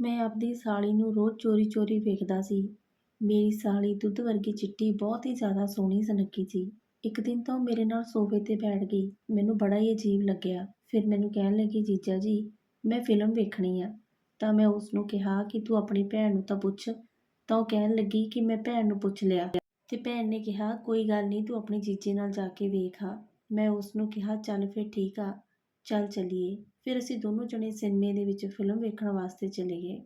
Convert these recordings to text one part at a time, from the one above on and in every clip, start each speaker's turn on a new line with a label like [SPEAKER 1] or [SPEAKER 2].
[SPEAKER 1] ਮੈਂ ਆਪਦੀ ਸਾਲੀ ਨੂੰ ਰੋਜ਼ ਚੋਰੀ-ਚੋਰੀ ਵੇਖਦਾ ਸੀ। ਮੇਰੀ ਸਾਲੀ ਦੁੱਧ ਵਰਗੀ ਚਿੱਟੀ ਬਹੁਤ ਹੀ ਜ਼ਿਆਦਾ ਸੋਹਣੀ ਸੁਨੱਖੀ ਸੀ। ਇੱਕ ਦਿਨ ਤਾਂ ਉਹ ਮੇਰੇ ਨਾਲ ਸੋਫੇ 'ਤੇ ਬੈਠ ਗਈ। ਮੈਨੂੰ ਬੜਾ ਹੀ ਅਜੀਬ ਲੱਗਿਆ। ਫਿਰ ਮੈਨੂੰ ਕਹਿਣ ਲੱਗੀ, "ਜੀਜਾ ਜੀ, ਮੈਂ ਫਿਲਮ ਵੇਖਣੀ ਆ।" ਤਾਂ ਮੈਂ ਉਸ ਨੂੰ ਕਿਹਾ ਕਿ ਤੂੰ ਆਪਣੀ ਭੈਣ ਨੂੰ ਤਾਂ ਪੁੱਛ। ਤਾਂ ਉਹ ਕਹਿਣ ਲੱਗੀ ਕਿ ਮੈਂ ਭੈਣ ਨੂੰ ਪੁੱਛ ਲਿਆ। ਤੇ ਭੈਣ ਨੇ ਕਿਹਾ, "ਕੋਈ ਗੱਲ ਨਹੀਂ, ਤੂੰ ਆਪਣੇ ਜੀਜੇ ਨਾਲ ਜਾ ਕੇ ਵੇਖ ਆ।" ਮੈਂ ਉਸ ਨੂੰ ਕਿਹਾ, "ਚੱਲ ਫਿਰ ਠੀਕ ਆ, ਚੱਲ ਚਲੀਏ ਫਿਰ ਅਸੀਂ ਦੋਨੋਂ ਜਣੇ ਸਿਨੇਮੇ ਦੇ ਵਿੱਚ ਫਿਲਮ ਵੇਖਣ ਵਾਸਤੇ ਚਲੇ ਗਏ।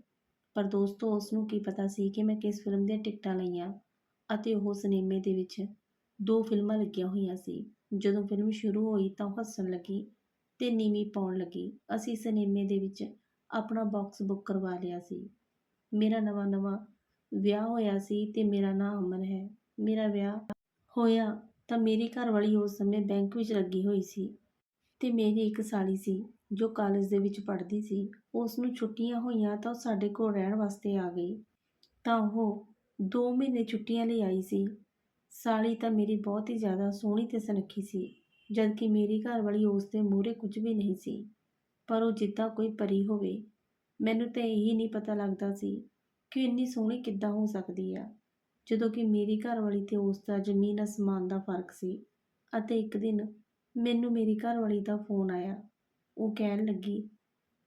[SPEAKER 1] ਪਰ ਦੋਸਤੋ ਉਸ ਨੂੰ ਕੀ ਪਤਾ ਸੀ ਕਿ ਮੈਂ ਕਿਸ ਫਿਲਮ ਦੀਆਂ ਟਿਕਟਾਂ ਲਈਆਂ ਅਤੇ ਉਹ ਸਿਨੇਮੇ ਦੇ ਵਿੱਚ ਦੋ ਫਿਲਮਾਂ ਲੱਗੀਆਂ ਹੋਈਆਂ ਸੀ। ਜਦੋਂ ਫਿਲਮ ਸ਼ੁਰੂ ਹੋਈ ਤਾਂ ਉਹ ਹੱਸਣ ਲੱਗੀ ਤੇ ਨੀਵੀਂ ਪਾਉਣ ਲੱਗੀ। ਅਸੀਂ ਸਿਨੇਮੇ ਦੇ ਵਿੱਚ ਆਪਣਾ ਬਾਕਸ ਬੁੱਕ ਕਰਵਾ ਲਿਆ ਸੀ। ਮੇਰਾ ਨਵਾਂ-ਨਵਾਂ ਵਿਆਹ ਹੋਇਆ ਸੀ ਤੇ ਮੇਰਾ ਨਾਂ ਅਮਨ ਹੈ। ਮੇਰਾ ਵਿਆਹ ਹੋਇਆ ਤਾਂ ਮੇਰੀ ਘਰਵਾਲੀ ਉਸ ਸਮੇਂ ਬੈਂਕ ਵਿੱਚ ਲੱਗੀ ਹੋਈ ਸੀ ਤੇ ਮੇਰੀ ਇੱਕ ਸਾਲੀ ਸੀ ਜੋ ਕਾਲਜ ਦੇ ਵਿੱਚ ਪੜ੍ਹਦੀ ਸੀ। ਉਸ ਨੂੰ ਛੁੱਟੀਆਂ ਹੋਈਆਂ ਤਾਂ ਉਹ ਸਾਡੇ ਕੋਲ ਰਹਿਣ ਵਾਸਤੇ ਆ ਗਈ। ਤਾਂ ਉਹ ਦੋ ਮਹੀਨੇ ਛੁੱਟੀਆਂ ਲਈ ਆਈ ਸੀ। ਸਾਲੀ ਤਾਂ ਮੇਰੀ ਬਹੁਤ ਹੀ ਜ਼ਿਆਦਾ ਸੋਹਣੀ ਤੇ ਸੁਨੱਖੀ ਸੀ, ਜਦਕਿ ਮੇਰੀ ਘਰ ਵਾਲੀ ਉਸ ਦੇ ਮੂਹਰੇ ਕੁਝ ਵੀ ਨਹੀਂ ਸੀ। ਪਰ ਉਹ ਜਿੱਦਾਂ ਕੋਈ ਪਰੀ ਹੋਵੇ। ਮੈਨੂੰ ਤਾਂ ਇਹੀ ਨਹੀਂ ਪਤਾ ਲੱਗਦਾ ਸੀ ਕਿ ਇੰਨੀ ਸੋਹਣੀ ਕਿੱਦਾਂ ਹੋ ਸਕਦੀ ਆ, ਜਦੋਂ ਕਿ ਮੇਰੀ ਘਰਵਾਲੀ ਤੇ ਉਸ ਦਾ ਜ਼ਮੀਨ ਅਸਮਾਨ ਦਾ ਫ਼ਰਕ ਸੀ। ਅਤੇ ਇੱਕ ਦਿਨ ਮੈਨੂੰ ਮੇਰੀ ਘਰਵਾਲੀ ਦਾ ਫ਼ੋਨ ਆਇਆ। ਉਹ ਕਹਿਣ ਲੱਗੀ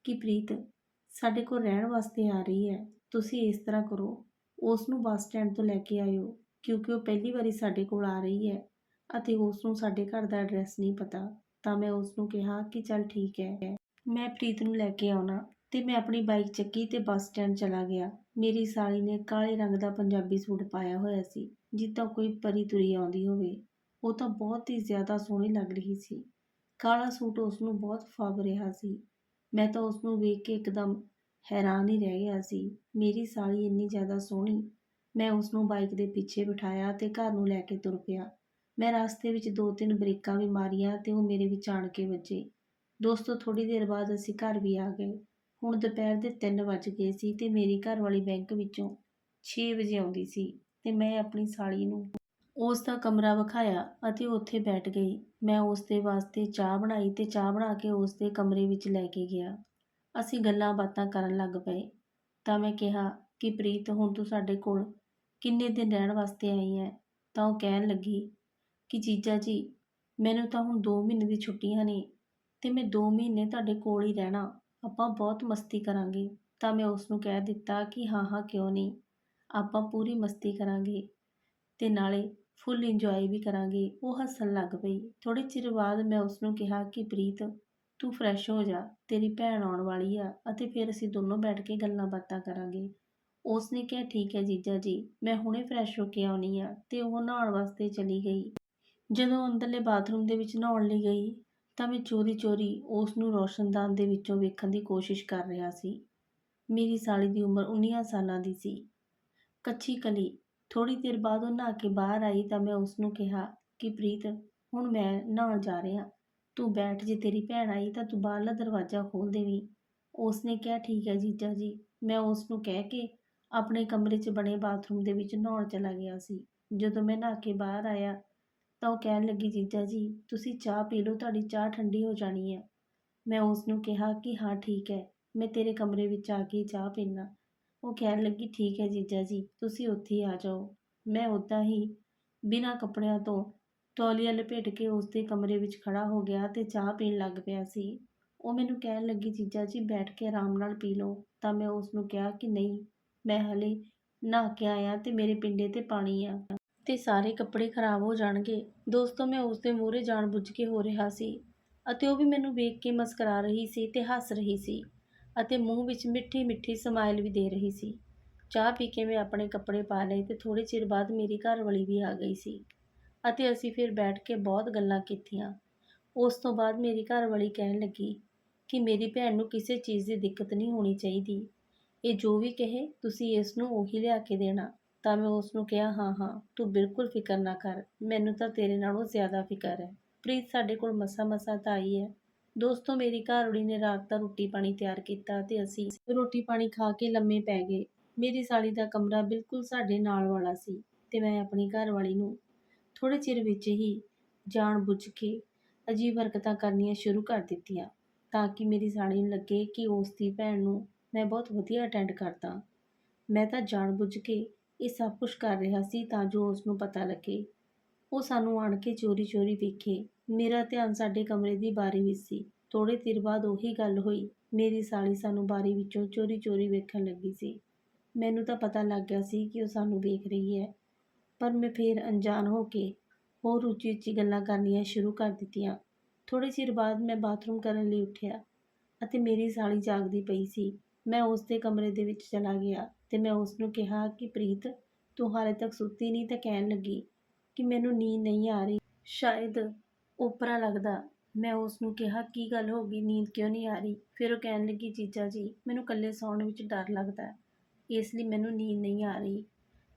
[SPEAKER 1] ਕਿ ਪ੍ਰੀਤ ਸਾਡੇ ਕੋਲ ਰਹਿਣ ਵਾਸਤੇ ਆ ਰਹੀ ਹੈ। ਤੁਸੀਂ ਇਸ ਤਰ੍ਹਾਂ ਕਰੋ, ਉਸ ਨੂੰ ਬੱਸ ਸਟੈਂਡ ਤੋਂ ਲੈ ਕੇ ਆਇਓ ਕਿਉਂਕਿ ਉਹ ਪਹਿਲੀ ਵਾਰੀ ਸਾਡੇ ਕੋਲ ਆ ਰਹੀ ਹੈ ਅਤੇ ਉਸ ਨੂੰ ਸਾਡੇ ਘਰ ਦਾ ਐਡਰੈਸ ਨਹੀਂ ਪਤਾ। ਤਾਂ ਮੈਂ ਉਸ ਨੂੰ ਕਿਹਾ ਕਿ ਚੱਲ ਠੀਕ ਹੈ, ਮੈਂ ਪ੍ਰੀਤ ਨੂੰ ਲੈ ਕੇ ਆਉਣਾ ਤੇ ਮੈਂ ਆਪਣੀ ਬਾਈਕ ਚੱਕੀ ਤੇ ਬੱਸ ਸਟੈਂਡ ਚਲਾ ਗਿਆ। ਮੇਰੀ ਸਾਲੀ ਨੇ ਕਾਲੇ ਰੰਗ ਦਾ ਪੰਜਾਬੀ ਸੂਟ ਪਾਇਆ ਹੋਇਆ ਸੀ, ਜਿੱਦਾਂ ਕੋਈ ਪਰੀ ਤੁਰੀ ਆਉਂਦੀ ਹੋਵੇ। ਉਹ ਤਾਂ ਬਹੁਤ ਹੀ ਜ਼ਿਆਦਾ ਸੋਹਣੀ ਲੱਗ ਰਹੀ ਸੀ। ਕਾਲਾ ਸੂਟ ਉਸ ਨੂੰ ਬਹੁਤ ਫੱਬ ਰਿਹਾ ਸੀ। ਮੈਂ ਤਾਂ ਉਸ ਨੂੰ ਵੇਖ ਕੇ ਇੱਕਦਮ ਹੈਰਾਨ ਹੀ ਰਹਿ ਗਿਆ ਸੀ। ਮੇਰੀ ਸਾਲੀ ਇੰਨੀ ਜ਼ਿਆਦਾ ਸੋਹਣੀ। ਮੈਂ ਉਸ ਨੂੰ ਬਾਈਕ ਦੇ ਪਿੱਛੇ ਬਿਠਾਇਆ ਤੇ ਘਰ ਨੂੰ ਲੈ ਕੇ ਤੁਰ ਪਿਆ। ਮੈਂ ਰਸਤੇ ਵਿੱਚ ਦੋ-ਤਿੰਨ ਬ੍ਰੇਕਾਂ ਵੀ ਮਾਰੀਆਂ ਤੇ ਉਹ ਮੇਰੇ ਵਿੱਚ ਆਣ ਕੇ ਵੱਜੇ। ਦੋਸਤੋ, ਥੋੜ੍ਹੀ ਦੇਰ ਬਾਅਦ ਅਸੀਂ ਘਰ ਵੀ ਆ ਗਏ। ਹੁਣ ਦੁਪਹਿਰ ਦੇ ਤਿੰਨ ਵੱਜ ਗਏ ਸੀ ਤੇ ਮੇਰੀ ਘਰਵਾਲੀ ਬੈਂਕ ਵਿੱਚੋਂ ਛੇ ਵਜੇ ਆਉਂਦੀ ਸੀ ਤੇ ਮੈਂ ਆਪਣੀ ਸਾਲੀ ਨੂੰ ਉਸ ਦਾ ਕਮਰਾ ਵਿਖਾਇਆ ਅਤੇ ਉਹ ਉੱਥੇ ਬੈਠ ਗਈ। ਮੈਂ ਉਸ ਦੇ ਵਾਸਤੇ ਚਾਹ ਬਣਾਈ ਤੇ ਚਾਹ ਬਣਾ ਕੇ ਉਸ ਦੇ ਕਮਰੇ ਵਿੱਚ ਲੈ ਕੇ ਗਿਆ। ਅਸੀਂ ਗੱਲਾਂ-ਬਾਤਾਂ ਕਰਨ ਲੱਗ ਪਏ। ਤਾਂ ਮੈਂ ਕਿਹਾ ਕਿ ਪ੍ਰੀਤ ਹੁਣ ਤੂੰ ਸਾਡੇ ਕੋਲ ਕਿੰਨੇ ਦਿਨ ਰਹਿਣ ਵਾਸਤੇ ਆਈ ਹੈ? ਤਾਂ ਉਹ ਕਹਿਣ ਲੱਗੀ ਕਿ ਜੀਜਾ ਜੀ ਮੈਨੂੰ ਤਾਂ ਹੁਣ ਦੋ ਮਹੀਨੇ ਦੀ ਛੁੱਟੀਆਂ ਨੇ ਤੇ ਮੈਂ ਦੋ ਮਹੀਨੇ ਤੁਹਾਡੇ ਕੋਲ ਹੀ ਰਹਿਣਾ। ਆਪਾਂ ਬਹੁਤ ਮਸਤੀ ਕਰਾਂਗੇ। ਤਾਂ ਮੈਂ ਉਸ ਨੂੰ ਕਹਿ ਦਿੱਤਾ ਕਿ ਹਾਂ-ਹਾਂ ਕਿਉਂ ਨਹੀਂ, ਆਪਾਂ ਪੂਰੀ ਮਸਤੀ ਕਰਾਂਗੇ ਤੇ ਨਾਲੇ ਫੁੱਲ ਇੰਜੋਏ ਵੀ ਕਰਾਂਗੇ। ਉਹ ਹੱਸਣ ਲੱਗ ਪਈ। ਥੋੜ੍ਹੇ ਚਿਰ ਬਾਅਦ ਮੈਂ ਉਸ ਨੂੰ ਕਿਹਾ ਕਿ ਪ੍ਰੀਤ ਤੂੰ ਫਰੈਸ਼ ਹੋ ਜਾ, ਤੇਰੀ ਭੈਣ ਆਉਣ ਵਾਲੀ ਆ ਅਤੇ ਫਿਰ ਅਸੀਂ ਦੋਨੋਂ ਬੈਠ ਕੇ ਗੱਲਾਂ-ਬਾਤਾਂ ਕਰਾਂਗੇ। ਉਸ ਨੇ ਕਿਹਾ, "ਠੀਕ ਹੈ ਜੀਜਾ ਜੀ, ਮੈਂ ਹੁਣੇ ਫਰੈਸ਼ ਹੋ ਕੇ ਆਉਣੀ ਆ" ਤੇ ਉਹ ਨਹਾਉਣ ਵਾਸਤੇ ਚਲੀ ਗਈ। ਜਦੋਂ ਅੰਦਰਲੇ ਬਾਥਰੂਮ ਦੇ ਵਿੱਚ ਨਹਾਉਣ ਲਈ ਗਈ ਤਾਂ ਮੈਂ ਚੋਰੀ-ਚੋਰੀ ਉਸ ਨੂੰ ਰੌਸ਼ਨਦਾਨ ਦੇ ਵਿੱਚੋਂ ਵੇਖਣ ਦੀ ਕੋਸ਼ਿਸ਼ ਕਰ ਰਿਹਾ ਸੀ। ਮੇਰੀ ਸਾਲੀ ਦੀ ਉਮਰ ਉਨ੍ਹੀਆਂ ਸਾਲਾਂ ਦੀ ਸੀ, ਕੱਚੀ ਕਲੀ। ਥੋੜ੍ਹੀ ਦੇਰ ਬਾਅਦ ਉਹ ਨਹਾ ਕੇ ਬਾਹਰ ਆਈ ਤਾਂ ਮੈਂ ਉਸ ਨੂੰ ਕਿਹਾ ਕਿ ਪ੍ਰੀਤ ਹੁਣ ਮੈਂ ਨਹਾਉਣ ਜਾ ਰਿਹਾ, ਤੂੰ ਬੈਠ ਜੇ ਤੇਰੀ ਭੈਣ ਆਈ ਤਾਂ ਤੂੰ ਬਾਹਰਲਾ ਦਰਵਾਜ਼ਾ ਖੋਲ੍ਹ ਦੇਵੀਂ। ਉਸ ਨੇ ਕਿਹਾ, "ਠੀਕ ਹੈ ਜੀਜਾ ਜੀ।" ਮੈਂ ਉਸ ਨੂੰ ਕਹਿ ਕੇ ਆਪਣੇ ਕਮਰੇ 'ਚ ਬਣੇ ਬਾਥਰੂਮ ਦੇ ਵਿੱਚ ਨਹਾਉਣ ਚਲਾ ਗਿਆ ਸੀ। ਜਦੋਂ ਮੈਂ ਨਹਾ ਕੇ ਬਾਹਰ ਆਇਆ ਤਾਂ ਉਹ ਕਹਿਣ ਲੱਗੀ, "ਜੀਜਾ ਜੀ ਤੁਸੀਂ ਚਾਹ ਪੀ ਲਓ, ਤੁਹਾਡੀ ਚਾਹ ਠੰਡੀ ਹੋ ਜਾਣੀ ਹੈ।" ਮੈਂ ਉਸ ਨੂੰ ਕਿਹਾ ਕਿ ਹਾਂ ਠੀਕ ਹੈ, ਮੈਂ ਤੇਰੇ ਕਮਰੇ ਵਿੱਚ ਆ ਕੇ ਚਾਹ ਪੀਨਾ। ਉਹ ਕਹਿਣ ਲੱਗੀ, "ਠੀਕ ਹੈ ਜੀਜਾ ਜੀ, ਤੁਸੀਂ ਉੱਥੇ ਹੀ ਆ ਜਾਓ।" ਮੈਂ ਉੱਦਾਂ ਹੀ ਬਿਨਾਂ ਕੱਪੜਿਆਂ ਤੋਂ ਤੌਲੀਆ ਲਪੇਟ ਕੇ ਉਸ ਦੇ ਕਮਰੇ ਵਿੱਚ ਖੜਾ ਹੋ ਗਿਆ ਤੇ ਚਾਹ ਪੀਣ ਲੱਗ ਪਿਆ ਸੀ। ਉਹ ਮੈਨੂੰ ਕਹਿਣ ਲੱਗੀ, "ਜੀਜਾ ਜੀ ਬੈਠ ਕੇ ਆਰਾਮ ਨਾਲ ਪੀ ਲਓ।" ਤਾਂ ਮੈਂ ਉਸ ਨੂੰ ਕਿਹਾ ਕਿ ਨਹੀਂ, ਮੈਂ ਹਾਲੇ ਨਹਾ ਕੇ ਆਇਆ ਤੇ ਮੇਰੇ ਪਿੰਡੇ ਤੇ ਪਾਣੀ ਆ ਤੇ ਸਾਰੇ ਕੱਪੜੇ ਖਰਾਬ ਹੋ ਜਾਣਗੇ। ਦੋਸਤੋ ਮੈਂ ਉਸ ਦੇ ਮੂਹਰੇ ਜਾਣ-ਬੁੱਝ ਕੇ ਹੋ ਰਿਹਾ ਸੀ ਅਤੇ ਉਹ ਵੀ ਮੈਨੂੰ ਵੇਖ ਕੇ ਮੁਸਕਰਾ ਰਹੀ ਸੀ ਤੇ ਹੱਸ ਰਹੀ ਸੀ ਅਤੇ ਮੂੰਹ ਵਿੱਚ ਮਿੱਠੀ-ਮਿੱਠੀ ਸਮਾਈਲ ਵੀ ਦੇ ਰਹੀ ਸੀ। ਚਾਹ ਪੀ ਕੇ ਮੈਂ ਆਪਣੇ ਕੱਪੜੇ ਪਾ ਲਏ ਤੇ ਥੋੜ੍ਹੇ ਚਿਰ ਬਾਅਦ ਮੇਰੀ ਘਰਵਾਲੀ ਵੀ ਆ ਗਈ ਸੀ ਅਤੇ ਅਸੀਂ ਫਿਰ ਬੈਠ ਕੇ ਬਹੁਤ ਗੱਲਾਂ ਕੀਤੀਆਂ। ਉਸ ਤੋਂ ਬਾਅਦ ਮੇਰੀ ਘਰਵਾਲੀ ਕਹਿਣ ਲੱਗੀ ਕਿ ਮੇਰੀ ਭੈਣ ਨੂੰ ਕਿਸੇ ਚੀਜ਼ ਦੀ ਦਿੱਕਤ ਨਹੀਂ ਹੋਣੀ ਚਾਹੀਦੀ। ਇਹ ਜੋ ਵੀ ਕਹੇ ਤੁਸੀਂ ਇਸ ਨੂੰ ਉਹੀ ਲਿਆ ਕੇ ਦੇਣਾ। ਤਾਂ ਮੈਂ ਉਸ ਨੂੰ ਕਿਹਾ, "ਹਾਂ-ਹਾਂ ਤੂੰ ਬਿਲਕੁਲ ਫਿਕਰ ਨਾ ਕਰ, ਮੈਨੂੰ ਤਾਂ ਤੇਰੇ ਨਾਲੋਂ ਜ਼ਿਆਦਾ ਫਿਕਰ ਹੈ। ਪ੍ਰੀਤ ਸਾਡੇ ਕੋਲ ਮਸਾਂ-ਮਸਾਂ ਤਾਂ ਆਈ ਹੈ।" ਦੋਸਤੋ, ਮੇਰੀ ਘਰਵਾਲੀ ਨੇ ਰਾਤ ਦਾ ਰੋਟੀ-ਪਾਣੀ ਤਿਆਰ ਕੀਤਾ ਤੇ ਅਸੀਂ ਰੋਟੀ-ਪਾਣੀ ਖਾ ਕੇ ਲੰਮੇ ਪੈ ਗਏ। ਮੇਰੀ ਸਾਲੀ ਦਾ ਕਮਰਾ ਬਿਲਕੁਲ ਸਾਡੇ ਨਾਲ ਵਾਲਾ ਸੀ ਤੇ ਮੈਂ ਆਪਣੀ ਘਰਵਾਲੀ ਨੂੰ ਥੋੜ੍ਹੇ ਚਿਰ ਵਿੱਚ ਹੀ ਜਾਣ-ਬੁੱਝ ਕੇ ਅਜੀਬ ਹਰਕਤਾਂ ਕਰਨੀਆਂ ਸ਼ੁਰੂ ਕਰ ਦਿੱਤੀਆਂ ਤਾਂ ਕਿ ਮੇਰੀ ਸਾਲੀ ਨੂੰ ਲੱਗੇ ਕਿ ਉਸ ਦੀ ਭੈਣ ਨੂੰ ਮੈਂ ਬਹੁਤ ਵਧੀਆ ਅਟੈਂਡ ਕਰਦਾ ਮੈਂ ਤਾਂ ਜਾਣ ਬੁੱਝ ਕੇ ਇਹ ਸਭ ਕੁਝ ਕਰ ਰਿਹਾ ਸੀ ਤਾਂ ਜੋ ਉਸ ਨੂੰ ਪਤਾ ਲੱਗੇ ਉਹ ਸਾਨੂੰ ਆਣ ਕੇ ਚੋਰੀ-ਚੋਰੀ ਵੇਖੇ ਮੇਰਾ ਧਿਆਨ ਸਾਡੇ ਕਮਰੇ ਦੀ ਬਾਰੀ ਵਿੱਚ ਸੀ। ਥੋੜ੍ਹੇ ਚਿਰ ਬਾਅਦ ਉਹੀ ਗੱਲ ਹੋਈ। ਮੇਰੀ ਸਾਲੀ ਸਾਨੂੰ ਬਾਰੀ ਵਿੱਚੋਂ ਚੋਰੀ-ਚੋਰੀ ਵੇਖਣ ਲੱਗੀ ਸੀ। ਮੈਨੂੰ ਤਾਂ ਪਤਾ ਲੱਗ ਗਿਆ ਸੀ ਕਿ ਉਹ ਸਾਨੂੰ ਵੇਖ ਰਹੀ ਹੈ। ਪਰ ਮੈਂ ਫੇਰ ਅਣਜਾਣ ਹੋ ਕੇ ਹੋਰ ਉੱਚੀ-ਉੱਚੀ ਗੱਲਾਂ ਕਰਨੀਆਂ ਸ਼ੁਰੂ ਕਰ ਦਿੱਤੀਆਂ। ਥੋੜ੍ਹੇ ਚਿਰ ਬਾਅਦ ਮੈਂ ਬਾਥਰੂਮ ਕਰਨ ਲਈ ਉੱਠਿਆ ਅਤੇ ਮੇਰੀ ਸਾਲੀ ਜਾਗਦੀ ਪਈ ਸੀ। ਮੈਂ ਉਸ ਦੇ ਕਮਰੇ ਦੇ ਵਿੱਚ ਚਲਾ ਗਿਆ ਤੇ ਮੈਂ ਉਸ ਨੂੰ ਕਿਹਾ ਕਿ, ਪ੍ਰੀਤ, ਤੂੰ ਹਾਲੇ ਤੱਕ ਸੁੱਤੀ ਨਹੀਂ ਤਾਂ ਕਹਿਣ ਲੱਗੀ ਕਿ ਮੈਨੂੰ ਨੀਂਦ ਨਹੀਂ ਆ ਰਹੀ। ਸ਼ਾਇਦ ਓਪਰਾ ਲੱਗਦਾ। ਮੈਂ ਉਸ ਨੂੰ ਕਿਹਾ, ਕੀ ਗੱਲ ਹੋ ਗਈ? ਨੀਂਦ ਕਿਉਂ ਨਹੀਂ ਆ ਰਹੀ? ਫਿਰ ਉਹ ਕਹਿਣ ਲੱਗੀ, ਜੀਜਾ ਜੀ, ਮੈਨੂੰ ਇਕੱਲੇ ਸੌਣ ਵਿੱਚ ਡਰ ਲੱਗਦਾ ਇਸ ਲਈ ਮੈਨੂੰ ਨੀਂਦ ਨਹੀਂ ਆ ਰਹੀ।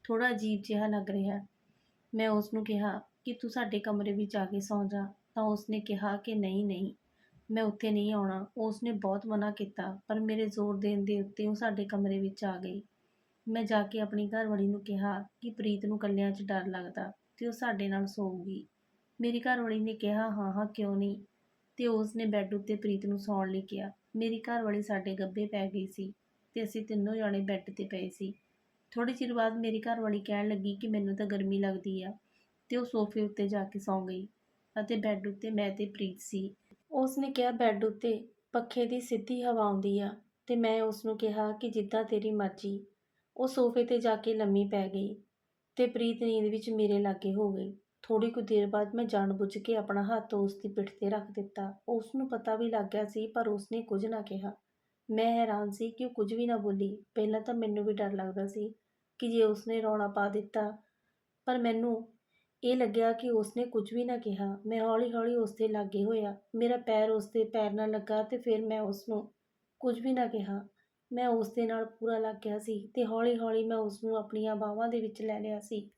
[SPEAKER 1] ਥੋੜਾ ਅਜੀਬ ਜਿਹਾ ਲੱਗ ਰਿਹਾ ਮੈਂ ਉਸ ਨੂੰ ਕਿਹਾ, ਕਿ ਤੂੰ ਸਾਡੇ ਕਮਰੇ ਵਿੱਚ ਆ ਕੇ ਸੌਂ ਜਾ। ਤਾਂ ਉਸਨੇ ਕਿਹਾ ਕਿ, ਨਹੀਂ ਨਹੀਂ, ਮੈਂ ਉੱਥੇ ਨਹੀਂ ਆਉਣਾ। ਉਸ ਨੇ ਬਹੁਤ ਮਨਾ ਕੀਤਾ, ਪਰ ਮੇਰੇ ਜ਼ੋਰ ਦੇਣ ਦੇ ਉੱਤੇ ਉਹ ਸਾਡੇ ਕਮਰੇ ਵਿੱਚ ਆ ਗਈ। ਮੈਂ ਜਾ ਕੇ ਆਪਣੀ ਘਰਵਾਲੀ ਨੂੰ ਕਿਹਾ ਕਿ ਪ੍ਰੀਤ ਨੂੰ ਇਕੱਲਿਆਂ 'ਚ ਡਰ ਲੱਗਦਾ ਤੇ ਉਹ ਸਾਡੇ ਨਾਲ ਸੌਊਗੀ। ਮੇਰੀ ਘਰਵਾਲੀ ਨੇ ਕਿਹਾ, ਹਾਂ ਹਾਂ, ਕਿਉਂ ਨਹੀਂ? ਤੇ ਉਸਨੇ ਬੈੱਡ ਉੱਤੇ ਪ੍ਰੀਤ ਨੂੰ ਸੌਣ ਲਈ ਕਿਹਾ, ਮੇਰੀ ਘਰਵਾਲੀ ਸਾਡੇ ਗੱਬੇ ਪੈ ਗਈ ਸੀ ਤੇ ਅਸੀਂ ਤਿੰਨੋਂ ਜਾਣੇ ਬੈੱਡ ਤੇ ਪਏ ਸੀ। ਥੋੜੇ ਚਿਰ ਬਾਅਦ ਮੇਰੀ ਘਰਵਾਲੀ ਕਹਿਣ ਲੱਗੀ ਕਿ ਮੈਨੂੰ ਤਾਂ ਗਰਮੀ ਲੱਗਦੀ ਆ ਤੇ ਉਹ ਸੋਫੇ ਉੱਤੇ ਜਾ ਕੇ ਸੌਂ ਗਈ ਅਤੇ ਬੈੱਡ ਉੱਤੇ ਮੈਂ ਤੇ ਪ੍ਰੀਤ ਸੀ। ਉਸ ਨੇ ਕਿਹਾ ਬੈੱਡ ਉੱਤੇ ਪੱਖੇ ਦੀ ਸਿੱਧੀ ਹਵਾ ਆਉਂਦੀ ਆ ਤੇ ਮੈਂ ਉਸ ਨੂੰ ਕਿਹਾ ਕਿ ਜਿੱਦਾਂ ਤੇਰੀ ਮਰਜ਼ੀ। ਉਹ ਸੋਫੇ ਤੇ ਜਾ ਕੇ ਲੰਮੀ ਪੈ ਗਈ ਤੇ ਪ੍ਰੀਤ ਨੀਂਦ ਵਿੱਚ ਮੇਰੇ ਲਾਗੇ ਹੋ ਗਈ। ਥੋੜੀ ਕੁ ਦੇਰ ਬਾਅਦ ਮੈਂ ਜਾਣਬੁੱਝ ਕੇ ਆਪਣਾ ਹੱਥ ਉਸ ਦੀ ਪਿੱਠ ਤੇ ਰੱਖ ਦਿੱਤਾ। ਉਸ ਨੂੰ ਪਤਾ ਵੀ ਲੱਗ ਗਿਆ ਸੀ, ਪਰ ਉਸਨੇ ਕੁਝ ਨਾ ਕਿਹਾ। ਮੈਂ ਹੈਰਾਨ ਸੀ ਕਿ ਉਹ ਕੁਝ ਵੀ ਨਾ ਬੋਲੀ। ਪਹਿਲਾਂ ਤਾਂ ਮੈਨੂੰ ਵੀ ਡਰ ਲੱਗਦਾ ਸੀ ਕਿ ਜੇ ਉਸਨੇ ਰੌਲਾ ਪਾ ਦਿੱਤਾ, ਪਰ ਮੈਨੂੰ ਇਹ ਲੱਗਿਆ ਕਿ ਉਸਨੇ ਕੁਝ ਵੀ ਨਾ ਕਿਹਾ। ਮੈਂ ਹੌਲੀ-ਹੌਲੀ ਉਸ ਦੇ ਲਾਗੇ ਹੋਇਆ। ਮੇਰਾ ਪੈਰ ਉਸ ਦੇ ਪੈਰ ਨਾਲ ਲੱਗਾ ਤੇ ਫਿਰ ਮੈਂ ਉਸ ਨੂੰ ਕੁਝ ਵੀ ਨਾ ਕਿਹਾ। ਮੈਂ ਉਸ ਦੇ ਨਾਲ ਪੂਰਾ ਲੱਗ ਗਿਆ ਸੀ ਤੇ ਹੌਲੀ-ਹੌਲੀ ਮੈਂ ਉਸ ਨੂੰ ਆਪਣੀਆਂ ਬਾਹਾਂ ਦੇ ਵਿੱਚ ਲੈ ਲਿਆ ਸੀ।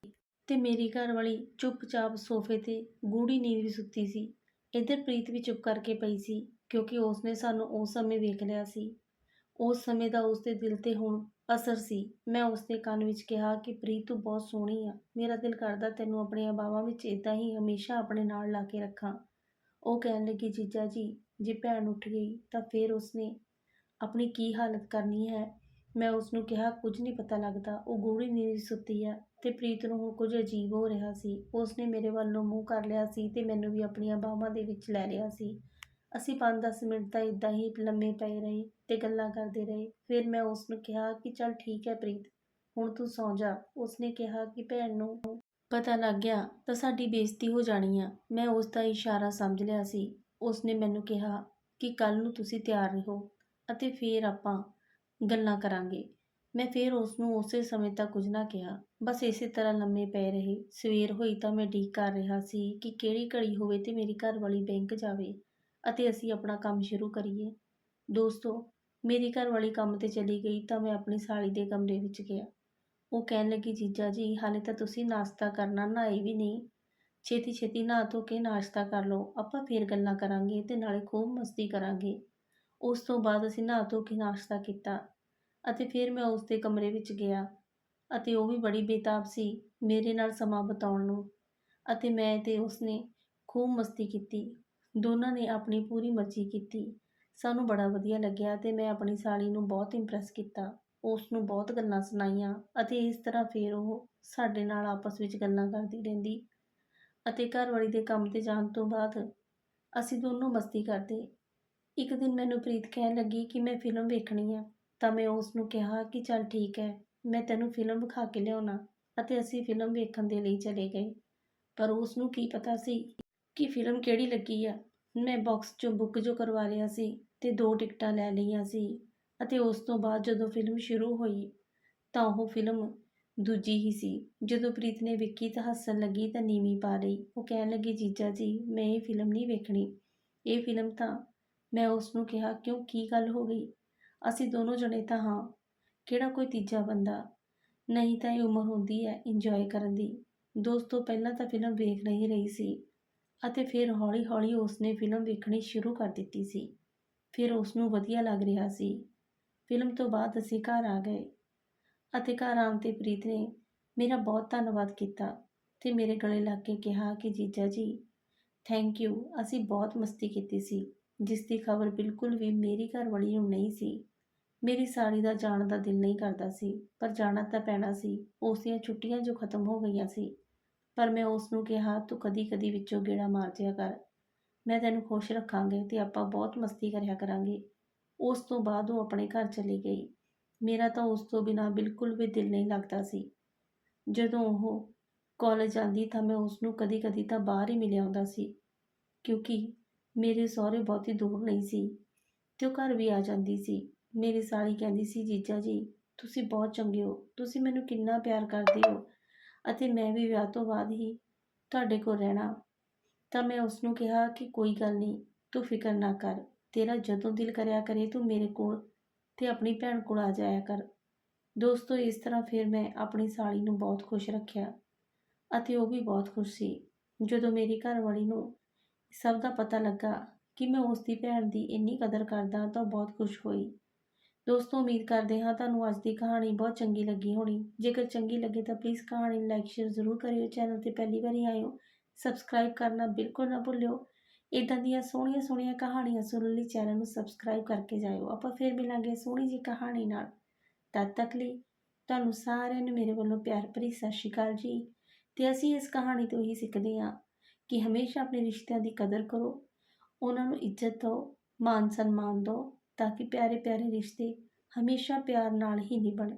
[SPEAKER 1] ਤੇ ਮੇਰੀ ਘਰ ਘਰਵਾਲੀ ਚੁੱਪਚਾਪ ਸੋਫੇ ਤੇ ਗੂੜੀ ਨੀਂਦ ਵਿੱਚ ਸੁੱਤੀ ਸੀ। ਇੱਧਰ ਪ੍ਰੀਤ ਵੀ ਚੁੱਪ ਕਰਕੇ ਪਈ ਸੀ, ਕਿਉਂਕਿ ਉਸਨੇ ਸਾਨੂੰ ਉਸ ਸਮੇਂ ਵੇਖ ਲਿਆ ਸੀ। ਉਸ ਸਮੇਂ ਦਾ ਉਸ ਦੇ ਦਿਲ ਤੇ ਹੁਣ ਅਸਰ ਸੀ। ਮੈਂ ਉਸਦੇ ਕੰਨ ਵਿੱਚ ਕਿਹਾ ਕਿ, ਪ੍ਰੀਤ, ਤੂੰ ਬਹੁਤ ਸੋਹਣੀ ਆ। ਮੇਰਾ ਦਿਲ ਕਰਦਾ ਤੈਨੂੰ ਆਪਣੀਆਂ ਬਾਹਾਂ ਵਿੱਚ ਇਦਾਂ ਹੀ ਹਮੇਸ਼ਾ ਆਪਣੇ ਨਾਲ ਲਾ ਕੇ ਰੱਖਾਂ। ਉਹ ਕਹਿਣ ਲੱਗੀ, ਜੀਜਾ ਜੀ, ਜੇ ਭੈਣ ਉੱਠ ਗਈ, ਤਾਂ ਫਿਰ ਉਸਨੇ ਆਪਣੀ ਕੀ ਹਾਲਤ ਕਰਨੀ ਹੈ? ਮੈਂ ਉਸ ਨੂੰ ਕਿਹਾ, ਕੁਝ ਨਹੀਂ ਪਤਾ ਲੱਗਦਾ। ਉਹ ਗੂੜੀ ਨੀਂਦ ਸੁੱਤੀ ਆ। ਤੇ ਪ੍ਰੀਤ ਨੂੰ ਹੁਣ ਕੁਝ ਅਜੀਬ ਹੋ ਰਿਹਾ ਸੀ। ਉਸਨੇ ਮੇਰੇ ਵੱਲ ਨੂੰ ਮੂੰਹ ਕਰ ਲਿਆ ਸੀ ਤੇ ਮੈਨੂੰ ਵੀ ਆਪਣੀਆਂ ਬਾਹਾਂ ਦੇ ਵਿੱਚ ਲੈ ਲਿਆ ਸੀ। ਅਸੀਂ 5-10 ਮਿੰਟ ਤਾਂ ਇਦਾਂ ਹੀ ਲੰਮੇ ਪਏ ਰਹੇ ਤੇ ਗੱਲਾਂ ਕਰਦੇ ਰਹੇ। ਫਿਰ ਮੈਂ ਉਸ ਨੂੰ ਕਿਹਾ ਕਿ ਚੱਲ ਠੀਕ ਹੈ ਪ੍ਰੀਤ, ਹੁਣ ਤੂੰ ਸੌਂ ਜਾ। ਉਸਨੇ ਕਿਹਾ ਕਿ ਭੈਣ ਨੂੰ ਪਤਾ ਲੱਗ ਗਿਆ ਤਾਂ ਸਾਡੀ ਬੇਇੱਜ਼ਤੀ ਹੋ ਜਾਣੀ ਆ। ਮੈਂ ਉਸ ਦਾ ਇਸ਼ਾਰਾ ਸਮਝ ਲਿਆ ਸੀ। ਉਸਨੇ ਮੈਨੂੰ ਕਿਹਾ ਕਿ ਕੱਲ ਨੂੰ ਤੁਸੀਂ ਤਿਆਰ ਰਹੋ ਅਤੇ ਫਿਰ ਆਪਾਂ ਗੱਲਾਂ ਕਰਾਂਗੇ। ਮੈਂ ਫਿਰ ਉਸ ਨੂੰ ਉਸੇ ਸਮੇਂ ਤੱਕ ਕੁਝ ਨਾ ਕਿਹਾ। ਬਸ ਇਸੇ ਤਰ੍ਹਾਂ ਲੰਮੇ ਪਏ ਰਹੇ। ਸਵੇਰ ਹੋਈ ਤਾਂ ਮੈਂ ਢੀਕ ਕਰ ਰਿਹਾ ਸੀ ਕਿ ਕਿਹੜੀ ਘੜੀ ਹੋਵੇ ਤੇ ਮੇਰੀ ਘਰਵਾਲੀ ਬੈਂਕ ਜਾਵੇ ਅਤੇ ਅਸੀਂ ਆਪਣਾ ਕੰਮ ਸ਼ੁਰੂ ਕਰੀਏ। ਦੋਸਤੋ, ਮੇਰੀ ਘਰ ਵਾਲੀ ਕੰਮ ਤੇ ਚਲੀ ਗਈ ਤਾਂ ਮੈਂ ਆਪਣੀ ਸਾਲੀ ਦੇ ਕਮਰੇ ਵਿੱਚ ਗਿਆ। ਉਹ ਕਹਿਣ ਲੱਗੀ, ਜੀਜਾ ਜੀ, ਹਾਲੇ ਤਾਂ ਤੁਸੀਂ ਨਾਸ਼ਤਾ ਕਰਨਾ ਨਹਾਏ ਵੀ ਨਹੀਂ। ਛੇਤੀ ਛੇਤੀ ਨਹਾ ਧੋ ਕੇ ਨਾਸ਼ਤਾ ਕਰ ਲਓ। ਆਪਾਂ ਫੇਰ ਗੱਲਾਂ ਕਰਾਂਗੇ ਤੇ ਨਾਲੇ ਖੂਬ ਮਸਤੀ ਕਰਾਂਗੇ। ਉਸ ਤੋਂ ਬਾਅਦ ਅਸੀਂ ਨਹਾ ਧੋ ਕੇ ਨਾਸ਼ਤਾ ਕੀਤਾ। ਅਤੇ ਫਿਰ ਮੈਂ ਉਸ ਦੇ ਕਮਰੇ ਵਿੱਚ ਗਿਆ ਅਤੇ ਉਹ ਵੀ ਬੜੀ ਬੇਤਾਬ ਸੀ ਮੇਰੇ ਨਾਲ ਸਮਾਂ ਬਿਤਾਉਣ ਨੂੰ ਅਤੇ ਮੈਂ ਤੇ ਉਸਨੇ ਖੂਬ ਮਸਤੀ ਕੀਤੀ। ਦੋਨਾਂ ਨੇ ਆਪਣੀ ਪੂਰੀ ਮਰਜ਼ੀ ਕੀਤੀ। ਸਾਨੂੰ ਬੜਾ ਵਧੀਆ ਲੱਗਿਆ ਤੇ ਮੈਂ ਆਪਣੀ ਸਾਲੀ ਨੂੰ ਬਹੁਤ ਇੰਪ੍ਰੈਸ ਕੀਤਾ। ਉਸ ਨੂੰ ਬਹੁਤ ਗੱਲਾਂ ਸੁਣਾਈਆਂ ਅਤੇ ਇਸ ਤਰ੍ਹਾਂ ਫਿਰ ਉਹ ਸਾਡੇ ਨਾਲ ਆਪਸ ਵਿੱਚ ਗੱਲਾਂ ਕਰਦੀ ਰਹਿੰਦੀ ਅਤੇ ਘਰਵਾਲੀ ਦੇ ਕੰਮ ਤੇ ਜਾਣ ਤੋਂ ਬਾਅਦ ਅਸੀਂ ਦੋਨੋਂ ਮਸਤੀ ਕਰਦੇ। ਇੱਕ ਦਿਨ ਮੈਨੂੰ ਪ੍ਰੀਤ ਕਹਿਣ ਲੱਗੀ ਕਿ ਮੈਂ ਫਿਲਮ ਵੇਖਣੀ ਆ। ਤਾਂ ਮੈਂ ਉਸ ਨੂੰ ਕਿਹਾ ਕਿ ਚੱਲ ਠੀਕ ਹੈ, ਮੈਂ ਤੈਨੂੰ ਫਿਲਮ ਵਿਖਾ ਕੇ ਲਿਆਉਣਾ ਅਤੇ ਅਸੀਂ ਫਿਲਮ ਵੇਖਣ ਦੇ ਲਈ ਚਲੇ ਗਏ। ਪਰ ਉਸ ਨੂੰ ਕੀ ਪਤਾ ਸੀ ਕਿ ਫਿਲਮ ਕਿਹੜੀ ਲੱਗੀ ਆ। ਮੈਂ ਬਾਕਸ 'ਚੋਂ ਬੁੱਕ ਜੋ ਕਰਵਾ ਲਿਆ ਸੀ ਤੇ ਦੋ ਟਿਕਟਾਂ ਲੈ ਲਈਆਂ ਸੀ ਅਤੇ ਉਸ ਤੋਂ ਬਾਅਦ ਜਦੋਂ ਫਿਲਮ ਸ਼ੁਰੂ ਹੋਈ ਤਾਂ ਉਹ ਫਿਲਮ ਦੂਜੀ ਹੀ ਸੀ। ਜਦੋਂ ਪ੍ਰੀਤ ਨੇ ਵੇਖੀ ਤਾਂ ਹੱਸਣ ਲੱਗੀ ਤਾਂ ਨੀਵੀਂ ਪਾ ਲਈ। ਉਹ ਕਹਿਣ ਲੱਗੀ, ਜੀਜਾ ਜੀ, ਮੈਂ ਇਹ ਫਿਲਮ ਨਹੀਂ ਵੇਖਣੀ। ਇਹ ਫਿਲਮ ਤਾਂ ਮੈਂ ਉਸ ਨੂੰ ਕਿਹਾ, ਕਿਉਂ, ਕੀ ਗੱਲ ਹੋ ਗਈ? ਅਸੀਂ ਦੋਨੋਂ ਜਣੇ ਤਾਂ ਹਾਂ, ਕਿਹੜਾ ਕੋਈ ਤੀਜਾ ਬੰਦਾ? ਨਹੀਂ ਤਾਂ ਇਹ ਉਮਰ ਹੁੰਦੀ ਹੈ ਇੰਜੋਏ ਕਰਨ ਦੀ। ਦੋਸਤੋ ਪਹਿਲਾਂ ਤਾਂ ਫਿਲਮ ਵੇਖ ਨਹੀਂ ਰਹੀ ਸੀ ਅਤੇ ਫਿਰ ਹੌਲੀ-ਹੌਲੀ ਉਸਨੇ ਫਿਲਮ ਵੇਖਣੀ ਸ਼ੁਰੂ ਕਰ ਦਿੱਤੀ ਸੀ। ਫਿਰ ਉਸ ਨੂੰ ਵਧੀਆ ਲੱਗ ਰਿਹਾ ਸੀ। ਫਿਲਮ ਤੋਂ ਬਾਅਦ ਅਸੀਂ ਘਰ ਆ ਗਏ ਅਤੇ ਘਰ ਆਉਣ ਤੇ ਪ੍ਰੀਤ ਨੇ ਮੇਰਾ ਬਹੁਤ ਧੰਨਵਾਦ ਕੀਤਾ ਤੇ ਮੇਰੇ ਗਲੇ ਲੱਗ ਕੇ ਕਿਹਾ ਕਿ ਜੀਜਾ ਜੀ ਥੈਂਕ ਯੂ ਅਸੀਂ ਬਹੁਤ ਮਸਤੀ ਕੀਤੀ ਸੀ, ਜਿਸ ਦੀ ਖਬਰ ਬਿਲਕੁਲ ਵੀ ਮੇਰੀ ਘਰਵਾਲੀ ਨੂੰ ਨਹੀਂ ਸੀ। ਮੇਰੀ ਸਾੜੀ ਦਾ ਜਾਣ ਦਾ ਦਿਲ ਨਹੀਂ ਕਰਦਾ ਸੀ, ਪਰ ਜਾਣਾ ਤਾਂ ਪੈਣਾ ਸੀ, ਉਸ ਦੀਆਂ ਛੁੱਟੀਆਂ ਜੋ ਖਤਮ ਹੋ ਗਈਆਂ ਸੀ। ਪਰ ਮੈਂ ਉਸ ਨੂੰ ਕਿਹਾ, ਤੂੰ ਕਦੀ ਕਦੀ ਵਿੱਚੋਂ ਗੇੜਾ ਮਾਰ ਜਿਆ ਕਰ। ਮੈਂ ਤੈਨੂੰ ਖੁਸ਼ ਰੱਖਾਂਗੇ ਤੇ ਆਪਾਂ ਬਹੁਤ ਮਸਤੀ ਕਰਿਆ ਕਰਾਂਗੇ। ਉਸ ਤੋਂ ਬਾਅਦ ਉਹ ਆਪਣੇ ਘਰ ਚਲੀ ਗਈ। ਮੇਰਾ ਤਾਂ ਉਸ ਤੋਂ ਬਿਨਾ ਬਿਲਕੁਲ ਵੀ ਦਿਲ ਨਹੀਂ ਲੱਗਦਾ ਸੀ। ਜਦੋਂ ਉਹ ਕਾਲਜ ਜਾਂਦੀ ਤਾਂ ਮੈਂ ਉਸ ਨੂੰ ਕਦੀ ਕਦੀ ਤਾਂ ਬਾਹਰ ਹੀ ਮਿਲਿਆ ਆਉਂਦਾ ਸੀ, ਕਿਉਂਕਿ ਮੇਰੇ ਸਹੁਰੇ ਬਹੁਤੀ ਦੂਰ ਨਹੀਂ ਸੀ ਤੇ ਉਹ ਘਰ ਵੀ ਆ ਜਾਂਦੀ ਸੀ। ਮੇਰੀ ਸਾਲੀ ਕਹਿੰਦੀ ਸੀ, ਜੀਜਾ ਜੀ, ਤੁਸੀਂ ਬਹੁਤ ਚੰਗੇ ਹੋ, ਤੁਸੀਂ ਮੈਨੂੰ ਕਿੰਨਾ ਪਿਆਰ ਕਰਦੇ ਹੋ ਅਤੇ ਮੈਂ ਵੀ ਵਿਆਹ ਤੋਂ ਬਾਅਦ ਹੀ ਤੁਹਾਡੇ ਕੋਲ ਰਹਿਣਾ। ਤਾਂ ਮੈਂ ਉਸ ਨੂੰ ਕਿਹਾ ਕਿ ਕੋਈ ਗੱਲ ਨਹੀਂ, ਤੂੰ ਫਿਕਰ ਨਾ ਕਰ, ਤੇਰਾ ਜਦੋਂ ਦਿਲ ਕਰਿਆ ਕਰੇ ਤੂੰ ਮੇਰੇ ਕੋਲ ਤੇ ਆਪਣੀ ਭੈਣ ਕੋਲ ਆ ਜਾਇਆ ਕਰ। ਦੋਸਤੋ, ਇਸ ਤਰ੍ਹਾਂ ਫਿਰ ਮੈਂ ਆਪਣੀ ਸਾਲੀ ਨੂੰ ਬਹੁਤ ਖੁਸ਼ ਰੱਖਿਆ ਅਤੇ ਉਹ ਵੀ ਬਹੁਤ ਖੁਸ਼ ਸੀ। ਜਦੋਂ ਮੇਰੀ ਘਰਵਾਲੀ ਨੂੰ ਸਭ ਦਾ ਪਤਾ ਲੱਗਾ ਕਿ ਮੈਂ ਉਸ ਦੀ ਭੈਣ ਦੀ ਇੰਨੀ ਕਦਰ ਕਰਦਾ ਤਾਂ ਉਹ ਬਹੁਤ ਖੁਸ਼ ਹੋਈ। ਦੋਸਤੋ, ਉਮੀਦ ਕਰਦੇ ਹਾਂ ਤੁਹਾਨੂੰ ਅੱਜ ਦੀ ਕਹਾਣੀ ਬਹੁਤ ਚੰਗੀ ਲੱਗੀ ਹੋਣੀ। ਜੇਕਰ ਚੰਗੀ ਲੱਗੇ ਤਾਂ ਪਲੀਜ਼ ਕਹਾਣੀ ਨੂੰ ਲਾਈਕ ਸ਼ੇਅਰ ਜ਼ਰੂਰ ਕਰਿਓ। ਚੈਨਲ ਤੇ ਪਹਿਲੀ ਵਾਰੀ ਆਏ ਹੋ ਸਬਸਕ੍ਰਾਈਬ ਕਰਨਾ ਬਿਲਕੁਲ ਨਾ ਭੁੱਲਿਓ। ਇਦਾਂ ਦੀਆਂ ਸੋਹਣੀਆਂ ਸੋਹਣੀਆਂ ਕਹਾਣੀਆਂ ਸੁਣਨ ਲਈ ਚੈਨਲ ਨੂੰ ਸਬਸਕ੍ਰਾਈਬ ਕਰਕੇ ਜਾਇਓ। ਆਪਾਂ ਫਿਰ ਮਿਲਾਂਗੇ ਸੋਹਣੀ ਜੀ ਕਹਾਣੀ ਨਾਲ। ਤਦ ਤੱਕ ਲਈ ਤੁਹਾਨੂੰ ਸਾਰਿਆਂ ਨੂੰ ਮੇਰੇ ਵੱਲੋਂ ਪਿਆਰ ਭਰੀ ਸਤਿ ਸ਼੍ਰੀ ਅਕਾਲ ਜੀ। ਤੇ ਅਸੀਂ ਇਸ ਕਹਾਣੀ ਤੋਂ ਹੀ ਸਿੱਖਦੇ ਹਾਂ ਕਿ ਹਮੇਸ਼ਾ ਆਪਣੇ ਰਿਸ਼ਤਿਆਂ ਦੀ ਕਦਰ ਕਰੋ। ਉਹਨਾਂ ਨੂੰ ਇੱਜ਼ਤ ਦਿਓ ਮਾਨ ਸਨਮਾਨ ਦਿਓ। ਤਾਂ ਕਿ ਪਿਆਰੇ ਪਿਆਰੇ ਰਿਸ਼ਤੇ ਹਮੇਸ਼ਾ ਪਿਆਰ ਨਾਲ ਹੀ ਨਿਭਣ।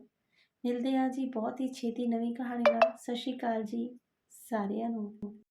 [SPEAKER 1] ਮਿਲਦੇ ਹਾਂ ਜੀ ਬਹੁਤ ਹੀ ਛੇਤੀ ਨਵੀਂ ਕਹਾਣੀ ਨਾਲ। ਸਤਿ ਸ਼੍ਰੀ ਅਕਾਲ ਜੀ ਸਾਰਿਆਂ ਨੂੰ।